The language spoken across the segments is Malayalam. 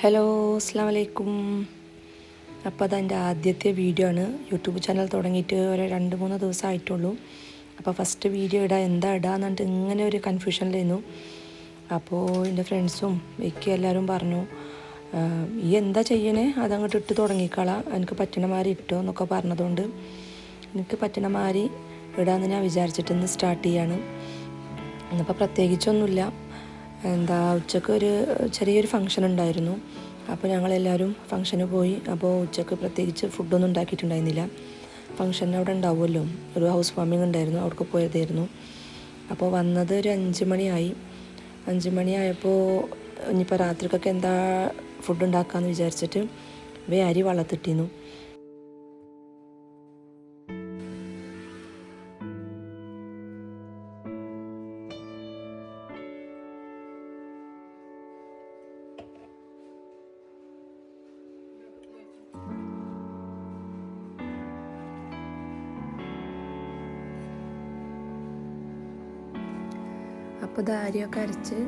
ഹലോ അസ്സാം വലൈക്കും അപ്പോൾ അതെന്റെ ആദ്യത്തെ വീഡിയോ ആണ്. യൂട്യൂബ് ചാനൽ തുടങ്ങിയിട്ട് ഒരു രണ്ട് മൂന്ന് ദിവസം ആയിട്ടുള്ളൂ. അപ്പോൾ ഫസ്റ്റ് വീഡിയോ ഇടാം എന്താ ഇടാന്ന് പറഞ്ഞിട്ട് ഇങ്ങനെ ഒരു കൺഫ്യൂഷനിലായിരുന്നു അപ്പോൾ എന്റെ ഫ്രണ്ട്സും എനിക്ക് എല്ലാവരും പറഞ്ഞു "ആഹ്, ഈ എന്താ ചെയ്യണേ? അതങ്ങോട്ട് ഇട്ട് തുടങ്ങിക്കളാം. എനിക്ക് പറ്റണ മാതിരി ഇട്ടോ എന്നൊക്കെ പറഞ്ഞതുകൊണ്ട് എനിക്ക് പറ്റണ മാതിരി ഇടാമെന്ന് ഞാൻ വിചാരിച്ചിട്ട് ഇന്ന് സ്റ്റാർട്ട് ചെയ്യാണ്. ഇന്നിപ്പോൾ പ്രത്യേകിച്ചൊന്നുമില്ല. എന്താ ഉച്ചയ്ക്ക് ഒരു ചെറിയൊരു ഫംഗ്ഷൻ ഉണ്ടായിരുന്നു. അപ്പോൾ ഞങ്ങളെല്ലാവരും ഫംഗ്ഷന് പോയി. അപ്പോൾ ഉച്ചയ്ക്ക് പ്രത്യേകിച്ച് ഫുഡൊന്നും ഉണ്ടാക്കിയിട്ടുണ്ടായിരുന്നില്ല. ഫംഗ്ഷൻ അവിടെ ഉണ്ടാവുമല്ലോ. ഒരു ഹൗസ് വാമിംഗ് ഉണ്ടായിരുന്നു. അവിടേക്ക് പോയതായിരുന്നു. അപ്പോൾ വന്നത് ഒരു അഞ്ച് മണിയായി. അഞ്ച് മണിയായപ്പോൾ ഇനിയിപ്പോൾ രാത്രിക്കൊക്കെ എന്താ ഫുഡ് ഉണ്ടാക്കാമെന്ന് വിചാരിച്ചിട്ട് വേ അരി വള്ളത്തിട്ടിരുന്നു അപ്പോൾ ഇത് അരച്ച്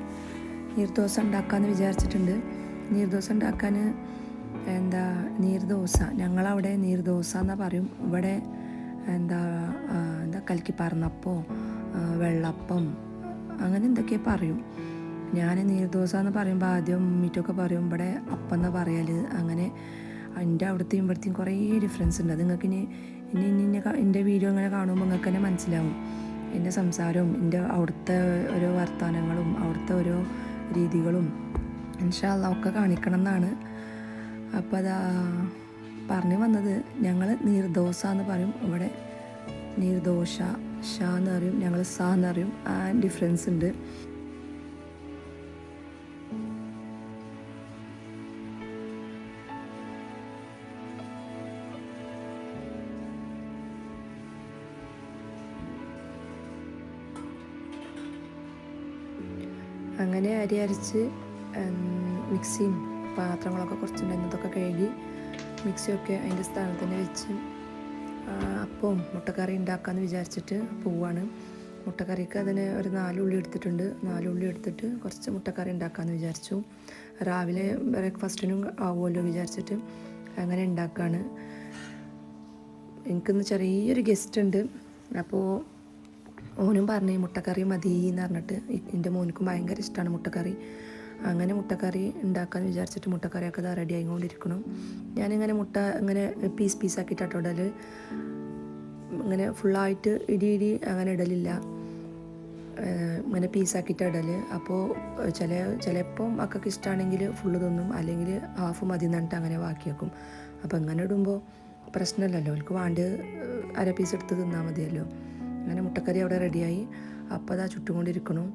നീർദോശ ഉണ്ടാക്കാമെന്ന് വിചാരിച്ചിട്ടുണ്ട് നീർദോശ ഉണ്ടാക്കാൻ എന്താ നീർദോശ ഞങ്ങളവിടെ നീർദോശ എന്നാ പറയും ഇവിടെ എന്താ എന്താ കലക്കി പറന്നപ്പോ വെള്ളപ്പം അങ്ങനെ എന്തൊക്കെ പറയും ഞാൻ നീർദോശ എന്ന് പറയുമ്പോൾ ആദ്യം മീറ്റൊക്കെ പറയും ഇവിടെ അപ്പം എന്നാ പറയൽ അങ്ങനെ എന്റെ അവിടുത്തെയും ഇവിടുത്തെയും കുറേ ഡിഫറൻസ് ഉണ്ട് അത് നിങ്ങൾക്ക് ഇനി ഇനി ഇനി എന്റെ വീഡിയോ ഇങ്ങനെ കാണുമ്പോൾ നിങ്ങൾക്ക് തന്നെ മനസ്സിലാവും എന്റെ സംസാരവും എന്റെ അവിടുത്തെ ഓരോ വർത്തമാനങ്ങളും അവിടുത്തെ ഓരോ രീതികളും ഇൻഷാല്ല ഒക്കെ കാണിക്കണം എന്നാണ് അപ്പോൾ അതാ പറഞ്ഞു വന്നത് ഞങ്ങൾ നീർദോശ എന്ന് പറയും. ഇവിടെ നീർദോശ ഷ എന്ന് പറയും. ഞങ്ങൾ സ എന്ന് പറയും. ആ ഡിഫറൻസ് ഉണ്ട്. അങ്ങനെ അരി അരച്ച് മിക്സിയും പാത്രങ്ങളൊക്കെ കുറച്ചുണ്ടായിരുന്നു. അതൊക്കെ കഴുകി മിക്സിയൊക്കെ അതിന്റെ സ്ഥാനത്ത് തന്നെ വെച്ച് അപ്പവും മുട്ടക്കറി ഉണ്ടാക്കാമെന്ന് വിചാരിച്ചിട്ട് പോവാണ്. മുട്ടക്കറിക്ക് അതിന് ഒരു നാലുള്ളി എടുത്തിട്ടുണ്ട്. നാലുള്ളി എടുത്തിട്ട് കുറച്ച് മുട്ടക്കറി ഉണ്ടാക്കാമെന്ന് വിചാരിച്ചു. രാവിലെ ബ്രേക്ക്ഫാസ്റ്റിനും ആവുമല്ലോ വിചാരിച്ചിട്ട് അങ്ങനെ ഉണ്ടാക്കുകയാണ് എനിക്കിന്ന് ചെറിയൊരു ഗസ്റ്റ് ഉണ്ട്. അപ്പോൾ ഓനും പറഞ്ഞു മുട്ടക്കറി മതി എന്ന് പറഞ്ഞിട്ട് എന്റെ മോനിക്കും ഭയങ്കര ഇഷ്ടമാണ് മുട്ടക്കറി. അങ്ങനെ മുട്ടക്കറി ഉണ്ടാക്കാമെന്ന് വിചാരിച്ചിട്ട് മുട്ടക്കറിയൊക്കെ റെഡി ആയിക്കൊണ്ടിരിക്കണം ഞാനിങ്ങനെ മുട്ട ഇങ്ങനെ പീസ് പീസാക്കിയിട്ടാട്ടോ ഇടൽ ഇങ്ങനെ ഫുള്ളായിട്ട് ഇടി ഇടി അങ്ങനെ ഇടലില്ല. ഇങ്ങനെ പീസാക്കിയിട്ട് ഇടൽ അപ്പോൾ ചില ചിലപ്പോൾ മക്കൾക്ക് ഇഷ്ടമാണെങ്കിൽ ഫുള്ള് തിന്നും. അല്ലെങ്കിൽ ഹാഫ് മതി എന്നിട്ട് അങ്ങനെ ബാക്കിയാക്കും അപ്പോൾ ഇങ്ങനെ ഇടുമ്പോൾ പ്രശ്നമില്ലല്ലോ അവർക്ക് വേണ്ട അര പീസ് എടുത്ത് തിന്നാൽ മതിയല്ലോ. അങ്ങനെ മുട്ടക്കറി അവിടെ റെഡിയായി. അപ്പോൾ അതാ ചുട്ടുകൊണ്ടിരിക്കണം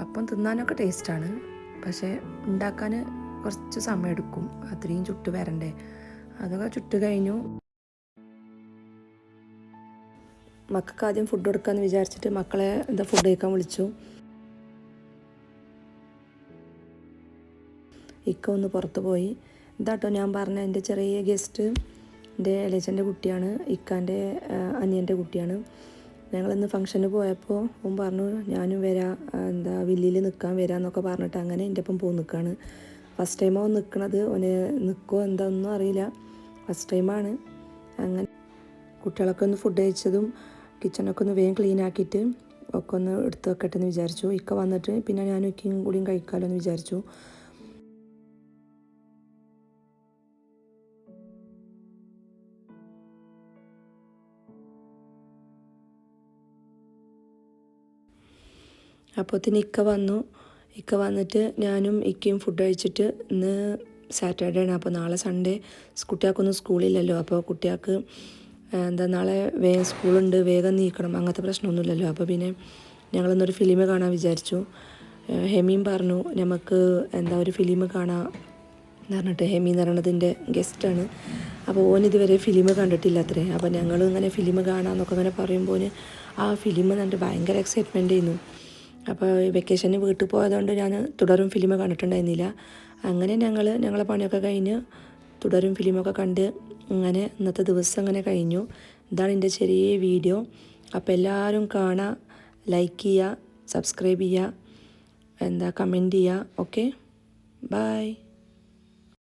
അപ്പം തിന്നാനൊക്കെ ടേസ്റ്റാണ്. പക്ഷേ ഉണ്ടാക്കാൻ കുറച്ച് സമയം എടുക്കും അത്രയും ചുട്ട് വരണ്ടേ. അതൊക്കെ ചുട്ട് കഴിഞ്ഞു. മക്കൾക്ക് ആദ്യം ഫുഡ് കൊടുക്കാമെന്ന് വിചാരിച്ചിട്ട് മക്കളെ എന്താ ഫുഡ് കഴിക്കാൻ വിളിച്ചു. ഇക്ക ഒന്ന് പുറത്ത് പോയി. ഇതാട്ടോ ഞാൻ പറഞ്ഞ എന്റെ ചെറിയ ഗസ്റ്റ് എന്റെ എളേച്ചന്റെ കുട്ടിയാണ്. ഇക്കാന്റെ അനിയന്റെ കുട്ടിയാണ്. ഞങ്ങളിന്ന് ഫംഗ്ഷന് പോയപ്പോൾ ഓൻ പറഞ്ഞു ഞാനും വരാം എന്താ വില്ലിൽ നിൽക്കാൻ വരാം എന്നൊക്കെ പറഞ്ഞിട്ട് അങ്ങനെ എന്റെ ഒപ്പം പോയി നിൽക്കുകയാണ് ഫസ്റ്റ് ടൈം അവൻ നിൽക്കണത് ഓന് നിൽക്കുമോ എന്താ ഒന്നും അറിയില്ല. ഫസ്റ്റ് ടൈമാണ് അങ്ങനെ കുട്ടികളൊക്കെ ഒന്ന് ഫുഡ് കഴിച്ചതും കിച്ചണൊക്കെ ഒന്ന് വേഗം ക്ലീൻ ആക്കിയിട്ട് ഒക്കെ ഒന്ന് എടുത്ത് വെക്കട്ടെ എന്ന് വിചാരിച്ചു. ഇക്ക വന്നിട്ട് പിന്നെ ഞാനും ഇക്കയും കൂടിയും കഴിക്കാമല്ലോ എന്ന് വിചാരിച്ചു. അപ്പോഴത്തേന് ഇക്ക വന്നു. ഇക്ക വന്നിട്ട് ഞാനും ഇക്കയും ഫുഡ് കഴിച്ചിട്ട് ഇന്ന് സാറ്റർഡേ ആണ്. അപ്പോൾ നാളെ സൺഡേ കുട്ടികൾക്കൊന്നും സ്കൂളില്ലല്ലോ. അപ്പോൾ കുട്ടികൾക്ക് എന്താ നാളെ വേഗം സ്കൂളുണ്ട്. വേഗം നീക്കണം. അങ്ങനത്തെ പ്രശ്നമൊന്നുമില്ലല്ലോ. അപ്പോൾ പിന്നെ ഞങ്ങളിന്നൊരു ഫിലിം കാണാൻ വിചാരിച്ചു. ഹെമിയും പറഞ്ഞു നമുക്ക് എന്താ ഒരു ഫിലിം കാണാം എന്ന് പറഞ്ഞിട്ട് ഹെമി എന്ന് പറയണതിന്റെ ഗസ്റ്റാണ് അപ്പോൾ ഓൻ ഇതുവരെ ഫിലിം കണ്ടിട്ടില്ല അത്രേ. അപ്പോൾ ഞങ്ങൾ ഇങ്ങനെ ഫിലിം കാണാമെന്നൊക്കെ ഇങ്ങനെ പറയുമ്പോൾ ആ ഫിലിം എന്നിട്ട് ഭയങ്കര എക്സൈറ്റ്മെന്റ് ചെയ്യുന്നു അപ്പോൾ വെക്കേഷന് വീട്ടിൽ പോയതുകൊണ്ട് ഞാൻ തുടരും ഫിലിം കണ്ടിട്ടുണ്ടായിരുന്നില്ല. അങ്ങനെ ഞങ്ങൾ ഞങ്ങളെ പണിയൊക്കെ കഴിഞ്ഞ് തുടരും ഫിലിമൊക്കെ കണ്ട് അങ്ങനെ ഇന്നത്തെ ദിവസം അങ്ങനെ കഴിഞ്ഞു. ഇതാണ് എന്റെ ചെറിയ വീഡിയോ അപ്പോൾ എല്ലാവരും കാണുക ലൈക്ക് ചെയ്യുക സബ്സ്ക്രൈബ് ചെയ്യുക എന്താ കമന്റ് ചെയ്യുക. Okay bye